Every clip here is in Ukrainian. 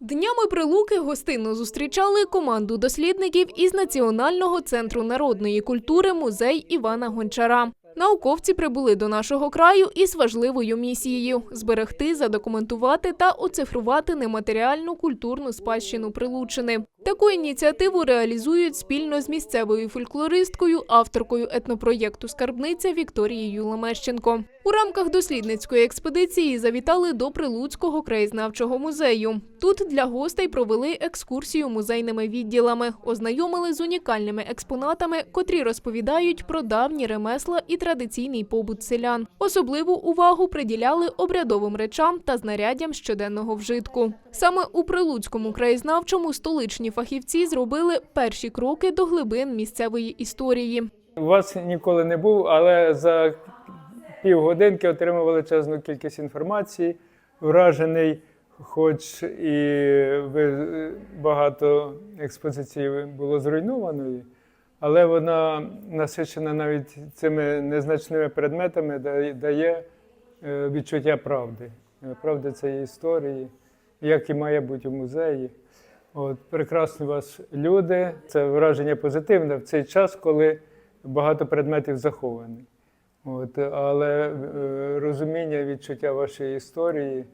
Днями прилуки гостинно зустрічали команду дослідників із Національного центру народної культури музей Івана Гончара. Науковці прибули до нашого краю із важливою місією зберегти, задокументувати та оцифрувати нематеріальну культурну спадщину Прилучини. Таку ініціативу реалізують спільно з місцевою фольклористкою, авторкою етнопроєкту Скарбниця Вікторією Лемещенко. У рамках дослідницької експедиції завітали до Прилуцького краєзнавчого музею. Тут для гостей провели екскурсію музейними відділами, ознайомили з унікальними експонатами, котрі розповідають про давні ремесла і традиційний побут селян. Особливу увагу приділяли обрядовим речам та знаряддям щоденного вжитку. Саме у Прилуцькому краєзнавчому столичні фахівці зробили перші кроки до глибин місцевої історії. У вас ніколи не був, але за півгодинки отримав величезну кількість інформації, вражений, хоч і багато експозицій було зруйнованої, але вона насичена навіть цими незначними предметами, дає- е, відчуття правди. Правди цієї історії, як і має бути у музеї. От, прекрасні у вас люди. Це враження позитивне в цей час, коли багато предметів заховані. От, але е, розуміння, відчуття вашої історії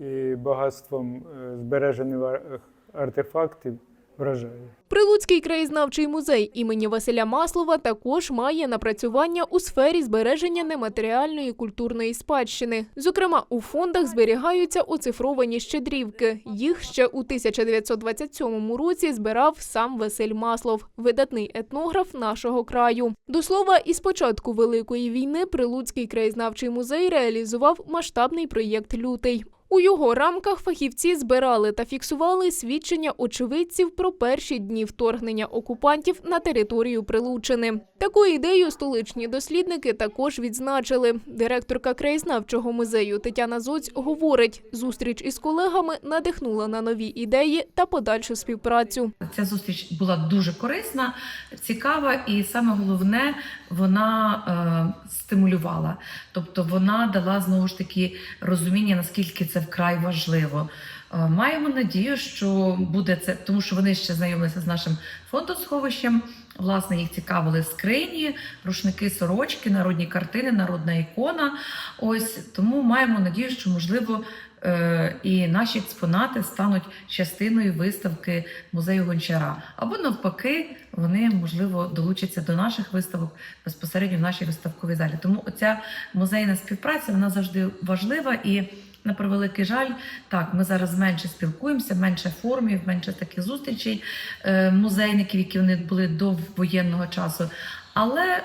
і багатством е, збережених артефактів вражає. Прилуцький краєзнавчий музей імені Василя Маслова також має напрацювання у сфері збереження нематеріальної культурної спадщини. Зокрема, у фондах зберігаються оцифровані щедрівки. Їх ще у 1927 році збирав сам Василь Маслов, видатний етнограф нашого краю. До слова, із початку Великої війни Прилуцький краєзнавчий музей реалізував масштабний проєкт Лютий. У його рамках фахівці збирали та фіксували свідчення очевидців про перші дні вторгнення окупантів на територію Прилучини. Таку ідею столичні дослідники також відзначили. Директорка краєзнавчого музею Тетяна Зоць говорить, зустріч із колегами надихнула на нові ідеї та подальшу співпрацю. Ця зустріч була дуже корисна, цікава, і саме головне, вона е, стимулювала. Тобто вона дала знову ж таки розуміння, наскільки це вкрай важливо. Е, маємо надію, що буде це, тому що вони ще знайомилися з нашим фондосховищем. Власне, їх цікавили скрині, рушники, сорочки, народні картини, народна ікона. Ось тому маємо надію, що можливо е, і наші експонати стануть частиною виставки музею гончара. Або навпаки, вони можливо долучаться до наших виставок безпосередньо в нашій виставковій залі. Тому оця музейна співпраця вона завжди важлива і. На превеликий жаль, так ми зараз менше спілкуємося, менше форумів, менше таких зустрічей е, музейників, які вони були до воєнного часу. Але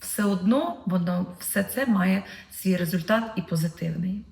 все одно воно все це має свій результат і позитивний.